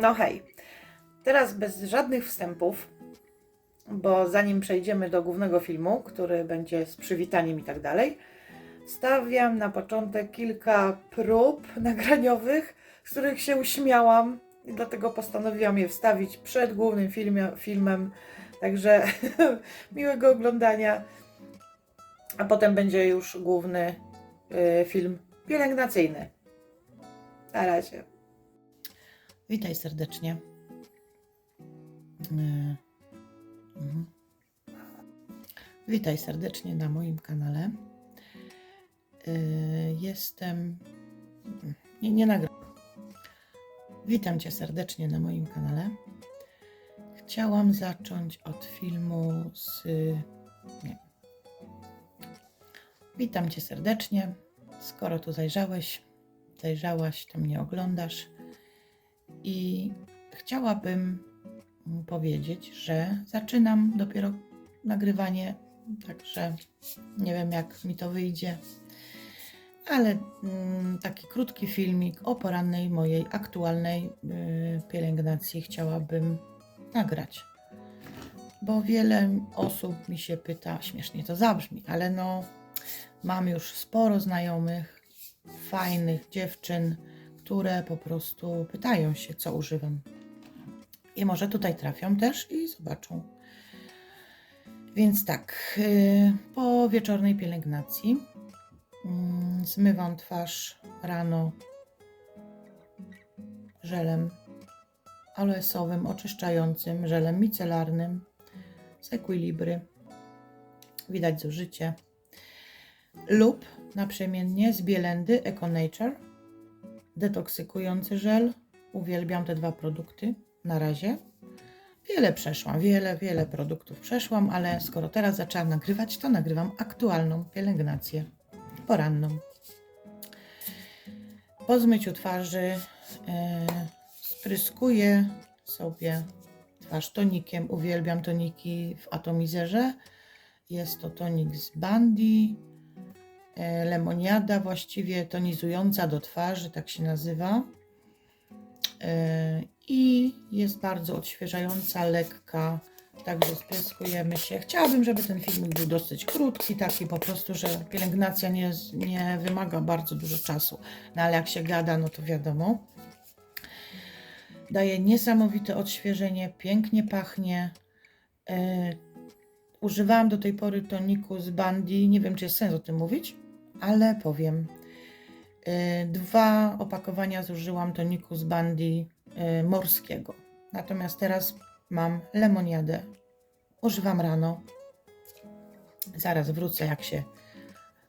No hej, teraz bez żadnych wstępów, bo zanim przejdziemy do głównego filmu, który będzie z przywitaniem i tak dalej, stawiam na początek kilka prób nagraniowych, z których się uśmiałam i dlatego postanowiłam je wstawić przed głównym filmie, filmem. Także miłego oglądania, a potem będzie już główny y, film pielęgnacyjny. Na razie. Witaj serdecznie. E, mhm. Witaj serdecznie na moim kanale. E, Jestem. Nie, nie nagrywam. Witam Cię serdecznie na moim kanale. Chciałam zacząć od filmu z. Nie. Witam Cię serdecznie. Skoro tu zajrzałeś, zajrzałaś, to mnie oglądasz. I chciałabym powiedzieć, że zaczynam dopiero nagrywanie, także nie wiem jak mi to wyjdzie, ale mm, taki krótki filmik o porannej mojej aktualnej y, pielęgnacji chciałabym nagrać. Bo wiele osób mi się pyta, śmiesznie to zabrzmi, ale no mam już sporo znajomych, fajnych dziewczyn, które po prostu pytają się, co używam. I może tutaj trafią też i zobaczą. Więc tak, yy, po wieczornej pielęgnacji mm, zmywam twarz rano żelem aloesowym, oczyszczającym, żelem micelarnym z Equilibry. Widać zużycie. Lub naprzemiennie z Bielendy Eco Nature detoksykujący żel. Uwielbiam te dwa produkty na razie. Wiele przeszłam, wiele, wiele produktów przeszłam, ale skoro teraz zaczęłam nagrywać, to nagrywam aktualną pielęgnację poranną. Po zmyciu twarzy e, spryskuję sobie twarz tonikiem. Uwielbiam toniki w atomizerze. Jest to tonik z Bandy, e, lemoniada właściwie tonizująca do twarzy, tak się nazywa. E, I jest bardzo odświeżająca, lekka, także spryskujemy się. Chciałabym, żeby ten filmik był dosyć krótki, taki po prostu, że pielęgnacja nie, nie wymaga bardzo dużo czasu, no ale jak się gada, no to wiadomo. Daje niesamowite odświeżenie, pięknie pachnie. E, używałam do tej pory toniku z Bandy, nie wiem czy jest sens o tym mówić, ale powiem. Y, Dwa opakowania zużyłam toniku z Bandy y, morskiego. Natomiast teraz mam lemoniadę. Używam rano. Zaraz wrócę, jak się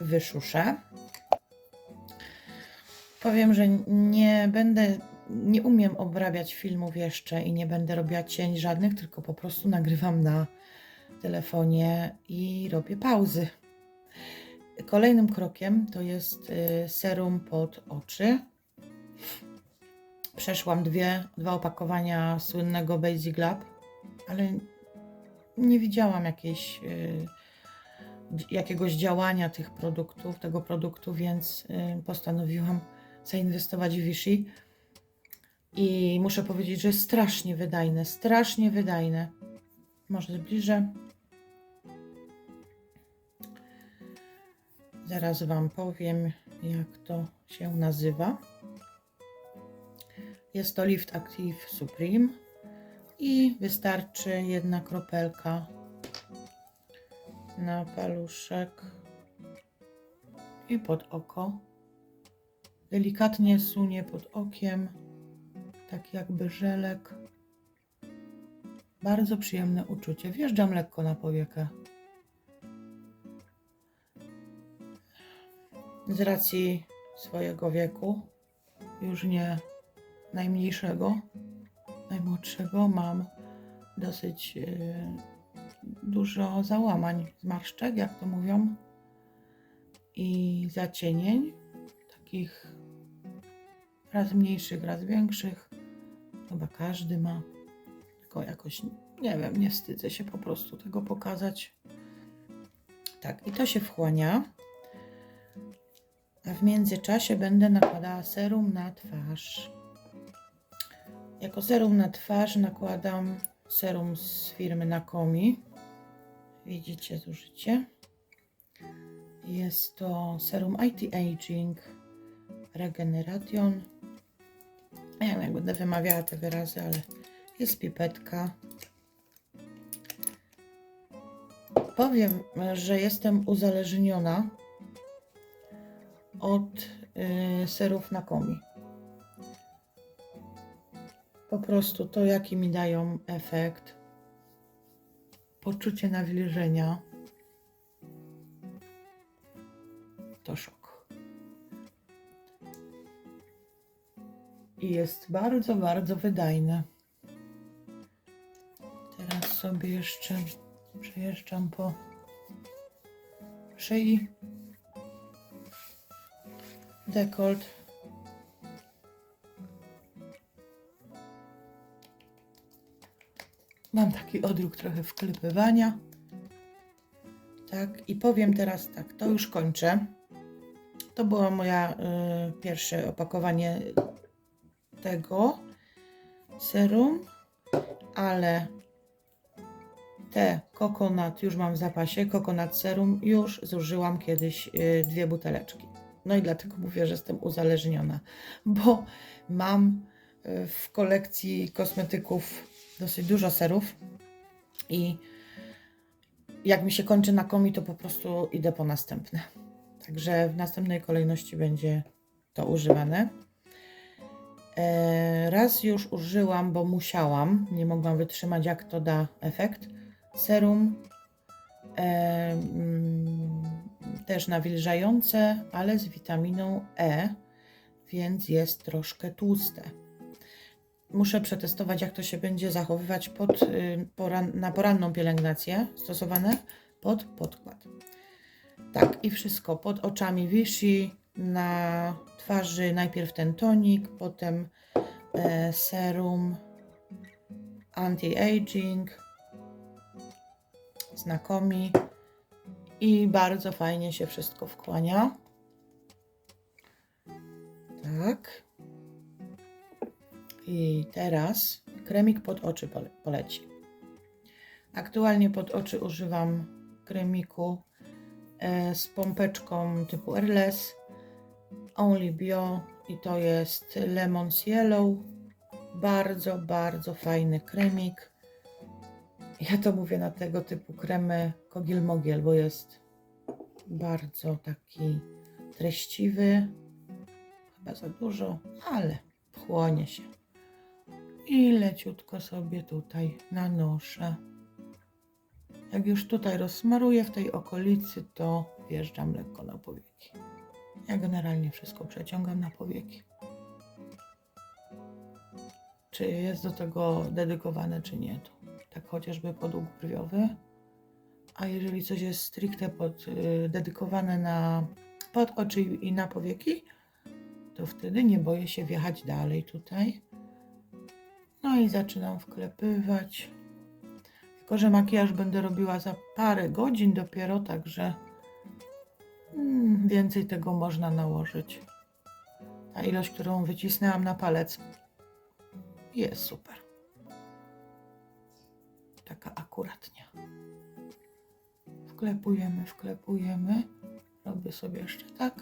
wyszuszę. Powiem, że nie będę, nie umiem obrabiać filmów jeszcze i nie będę robiła cień żadnych, tylko po prostu nagrywam na telefonie i robię pauzy. Kolejnym krokiem to jest y, serum pod oczy. Przeszłam dwie, dwa opakowania słynnego Basic Lab, ale nie widziałam jakiejś, y, jakiegoś działania tych produktów, tego produktu, więc y, postanowiłam zainwestować w Vichy. I muszę powiedzieć, że strasznie wydajne, strasznie wydajne. Może zbliżę. Zaraz Wam powiem, jak to się nazywa. Jest to Lift Active Supreme i wystarczy jedna kropelka na paluszek i pod oko. Delikatnie sunie pod okiem, tak jakby żelek. Bardzo przyjemne uczucie. Wjeżdżam lekko na powiekę. Z racji swojego wieku, już nie najmniejszego, najmłodszego, mam dosyć y, dużo załamań, zmarszczek, jak to mówią, i zacienień, takich raz mniejszych, raz większych. Chyba każdy ma, tylko jakoś, nie wiem, nie wstydzę się po prostu tego pokazać. Tak, i to się wchłania. A w międzyczasie będę nakładała serum na twarz. Jako serum na twarz nakładam serum z firmy Nakomi. Widzicie zużycie. Jest to serum Anti-Aging Regeneration. Ja nie wiem, jak będę wymawiała te wyrazy, ale jest pipetka. Powiem, że jestem uzależniona od y, serów Nakomi. Po prostu to, jaki mi dają efekt, poczucie nawilżenia, to szok. I jest bardzo, bardzo wydajne. Teraz sobie jeszcze przejeżdżam po szyi. Dekolt. Mam taki odruch trochę wklepywania. Tak, i powiem teraz tak, to już kończę. To było moja y, pierwsze opakowanie tego serum, ale te kokonat już mam w zapasie, kokonat serum już zużyłam kiedyś y, dwie buteleczki. No i dlatego mówię, że jestem uzależniona, bo mam y, w kolekcji kosmetyków dosyć dużo serów i jak mi się kończy na komi, to po prostu idę po następne. Także w następnej kolejności będzie to używane. E, Raz już użyłam, bo musiałam, nie mogłam wytrzymać, jak to da efekt. Serum e, mm, też nawilżające, ale z witaminą E, więc jest troszkę tłuste. Muszę przetestować, jak to się będzie zachowywać pod, y, poran, na poranną pielęgnację stosowane pod podkład. Tak, i wszystko pod oczami Vichy, na twarzy najpierw ten tonik, potem e, serum anti-aging, znakomi i bardzo fajnie się wszystko wkłania. Tak. I teraz kremik pod oczy pole- poleci. Aktualnie pod oczy używam kremiku e, z pompeczką typu Airless Only Bio i to jest Lemon Yellow. Bardzo, bardzo fajny kremik. Ja to mówię na tego typu kremy Kogil Mogiel, bo jest bardzo taki treściwy. Chyba za dużo, ale chłonie się. I leciutko sobie tutaj nanoszę. Jak już tutaj rozsmaruję w tej okolicy, to wjeżdżam lekko na powieki. Ja generalnie wszystko przeciągam na powieki. Czy jest do tego dedykowane, czy nie, to tak chociażby podłóg brwiowy. A jeżeli coś jest stricte pod, y, dedykowane na pod oczy i na powieki, to wtedy nie boję się wjechać dalej tutaj. No i zaczynam wklepywać. Tylko, że makijaż będę robiła za parę godzin dopiero, także mm, więcej tego można nałożyć. Ta ilość, którą wycisnęłam na palec, jest super. Taka akuratnie. Wklepujemy, wklepujemy. Robię sobie jeszcze tak.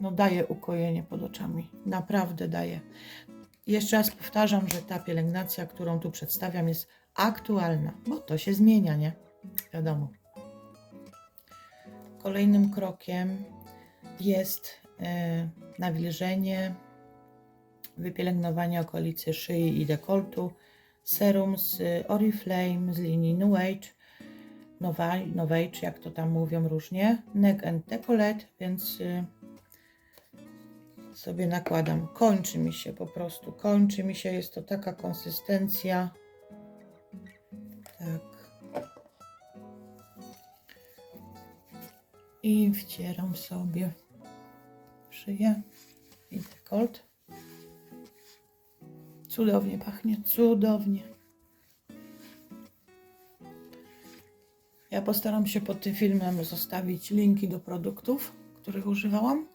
No daje ukojenie pod oczami. Naprawdę daje. Jeszcze raz powtarzam, że ta pielęgnacja, którą tu przedstawiam, jest aktualna, bo to się zmienia, nie? Wiadomo. Kolejnym krokiem jest e, nawilżenie, wypielęgnowanie okolicy szyi i dekoltu, serum z Oriflame z linii New Age, Nowa, New Age, jak to tam mówią różnie, neck and decollete, więc y, sobie nakładam. Kończy mi się po prostu, kończy mi się, jest to taka konsystencja. Tak. I wcieram sobie szyję i dekolt. Cudownie pachnie, cudownie. Ja postaram się pod tym filmem zostawić linki do produktów, których używałam.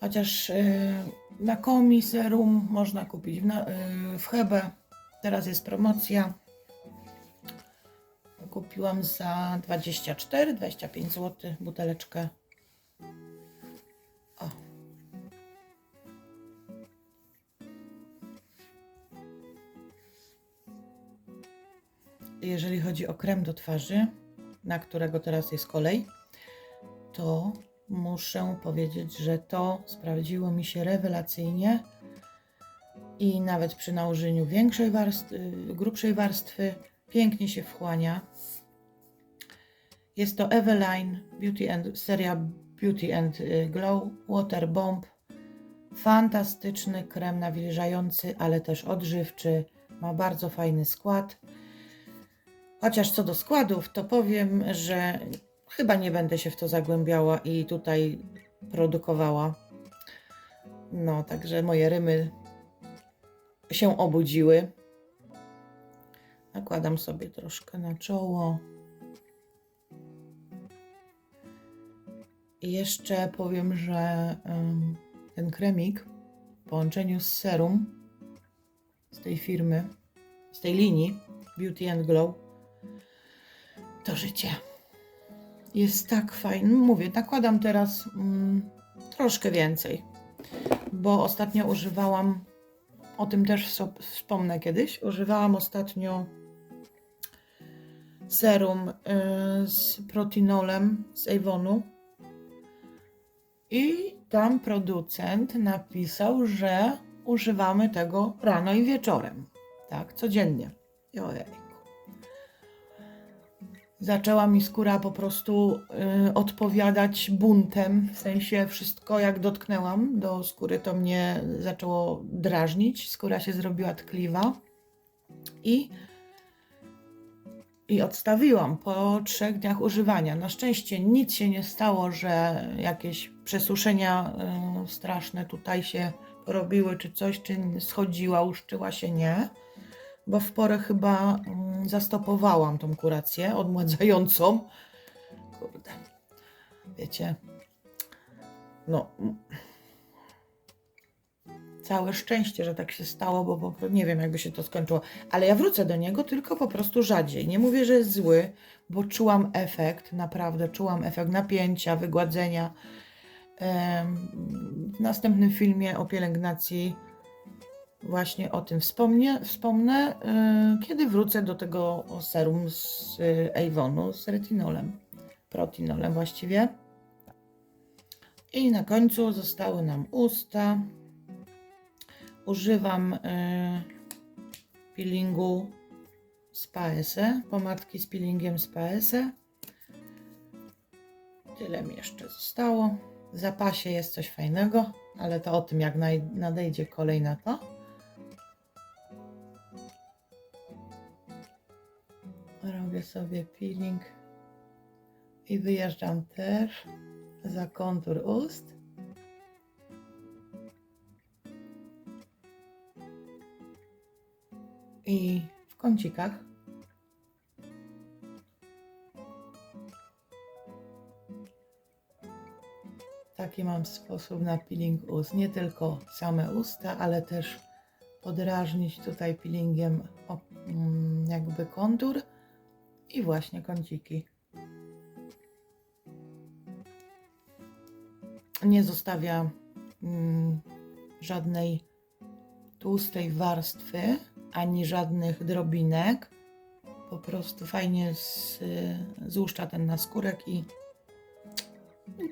Chociaż y, na komi serum można kupić w, na, y, w Hebe. Teraz jest promocja. Kupiłam za 24-25 zł buteleczkę. Jeżeli chodzi o krem do twarzy, na którego teraz jest kolej, to muszę powiedzieć, że to sprawdziło mi się rewelacyjnie i nawet przy nałożeniu większej warstwy, grubszej warstwy pięknie się wchłania. Jest to Eveline Beauty and, seria Beauty and y, Glow Water Bomb. Fantastyczny krem nawilżający, ale też odżywczy. Ma bardzo fajny skład. Chociaż co do składów, to powiem, że chyba nie będę się w to zagłębiała i tutaj produkowała. No, także moje rymy się obudziły. Nakładam sobie troszkę na czoło. I jeszcze powiem, że ten kremik w połączeniu z serum z tej firmy, z tej linii Beauty and Glow to życie. Jest tak fajny. Mówię, nakładam teraz mm, troszkę więcej, bo ostatnio używałam, o tym też wspomnę kiedyś, używałam ostatnio serum y, z protinolem z Avonu i tam producent napisał, że używamy tego rano i wieczorem. Tak, codziennie. Ojej. Zaczęła mi skóra po prostu y, odpowiadać buntem, w sensie wszystko jak dotknęłam do skóry, to mnie zaczęło drażnić, skóra się zrobiła tkliwa. I, i odstawiłam po trzech dniach używania. Na szczęście nic się nie stało, że jakieś przesuszenia y, straszne tutaj się robiły, czy coś, czy schodziła, uszczyła się, nie bo w porę chyba mm, zastopowałam tą kurację odmładzającą. Kurde. Wiecie, no. mm. Całe szczęście, że tak się stało, bo pro- nie wiem, jakby się to skończyło. Ale ja wrócę do niego, tylko po prostu rzadziej. Nie mówię, że jest zły, bo czułam efekt, naprawdę czułam efekt napięcia, wygładzenia. W następnym filmie o pielęgnacji właśnie o tym wspomnę, wspomnę y, kiedy wrócę do tego serum z y, Avonu z retinolem, protinolem właściwie. I na końcu zostały nam usta. Używam y, peelingu z Paese, pomadki z peelingiem z Paese. Tyle mi jeszcze zostało. W zapasie jest coś fajnego, ale to o tym jak nadejdzie kolej na to. Robię sobie peeling i wyjeżdżam też za kontur ust. I w kącikach taki mam sposób na peeling ust. Nie tylko same usta, ale też podrażnić tutaj peelingiem mm, jakby kontur i właśnie kąciki. Nie zostawia mm, żadnej tłustej warstwy ani żadnych drobinek. Po prostu fajnie z, złuszcza ten naskórek i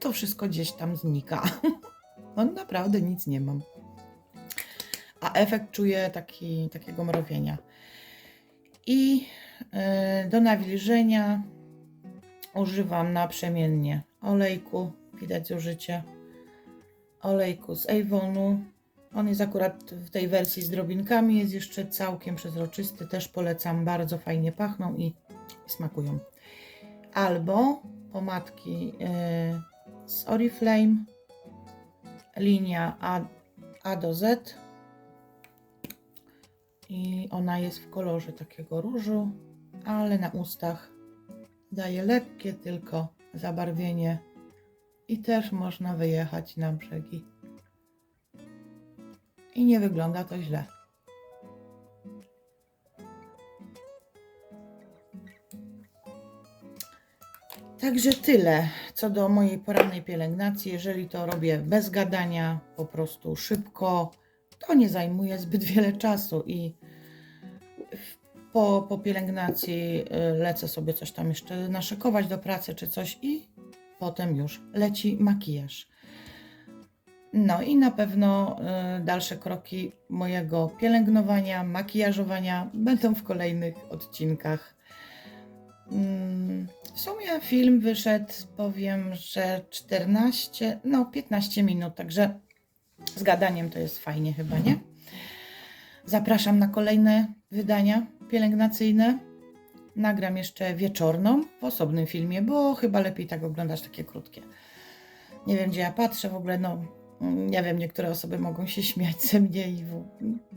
to wszystko gdzieś tam znika. No naprawdę nic nie mam. A efekt czuję taki, takiego mrowienia. I do nawilżenia używam naprzemiennie olejku, widać zużycie olejku z Avonu. On jest akurat w tej wersji z drobinkami, jest jeszcze całkiem przezroczysty, też polecam, bardzo fajnie pachną i, smakują. Albo pomadki y, z Oriflame, linia A, A do Z i ona jest w kolorze takiego różu, ale na ustach daje lekkie tylko zabarwienie i też można wyjechać na brzegi i nie wygląda to źle. Także tyle co do mojej porannej pielęgnacji. Jeżeli to robię bez gadania, po prostu szybko, to nie zajmuje zbyt wiele czasu i po, po pielęgnacji y, lecę sobie coś tam jeszcze naszykować do pracy czy coś i potem już leci makijaż. No i na pewno y, dalsze kroki mojego pielęgnowania, makijażowania będą w kolejnych odcinkach. Mm, W sumie film wyszedł, powiem, że 14, no 15 minut, także z gadaniem to jest fajnie chyba, nie? Zapraszam na kolejne wydania pielęgnacyjne. Nagram jeszcze wieczorną w osobnym filmie, bo chyba lepiej tak oglądać takie krótkie. Nie wiem, gdzie ja patrzę w ogóle, no nie wiem, niektóre osoby mogą się śmiać ze mnie i w,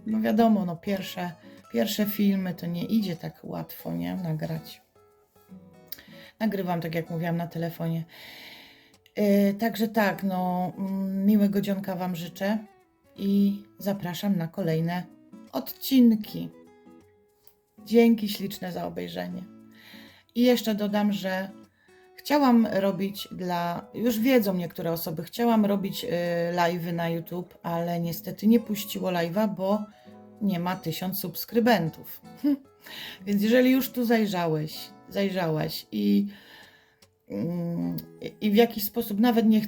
no wiadomo, no pierwsze, pierwsze filmy to nie idzie tak łatwo, nie? Nagrać. Nagrywam, tak jak mówiłam, na telefonie. Yy, także tak, no mm, miłego dzionka Wam życzę i zapraszam na kolejne odcinki. Dzięki śliczne za obejrzenie. I jeszcze dodam, że chciałam robić dla, już wiedzą niektóre osoby, chciałam robić y, live'y na YouTube, ale niestety nie puściło live'a, bo nie ma tysiąc subskrybentów. Więc jeżeli już tu zajrzałeś, zajrzałaś i, mm, i w jakiś sposób nawet nie,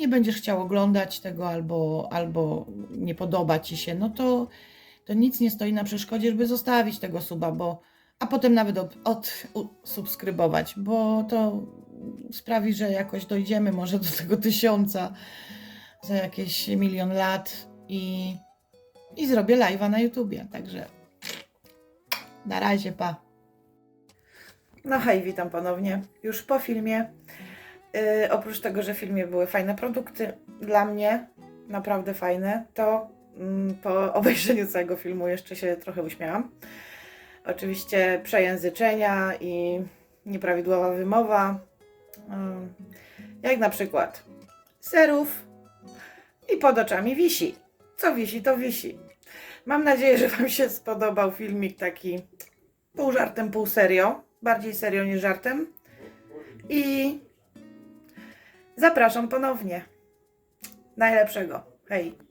nie będziesz chciał oglądać tego albo, albo nie podoba ci się, no to, to nic nie stoi na przeszkodzie, żeby zostawić tego suba, bo a potem nawet od, od bo to sprawi, że jakoś dojdziemy może do tego tysiąca za jakieś milion lat i, i zrobię live'a na YouTubie. Także na razie, pa. No hej, witam ponownie. Już po filmie. Yy, oprócz tego, że w filmie były fajne produkty, dla mnie naprawdę fajne, to po obejrzeniu całego filmu jeszcze się trochę uśmiałam. Oczywiście przejęzyczenia i nieprawidłowa wymowa. Ym, Jak na przykład serów i pod oczami wisi. Co wisi, to wisi. Mam nadzieję, że Wam się spodobał filmik taki pół żartem, pół serio. Bardziej serio niż żartem. I zapraszam ponownie. Najlepszego. Hej.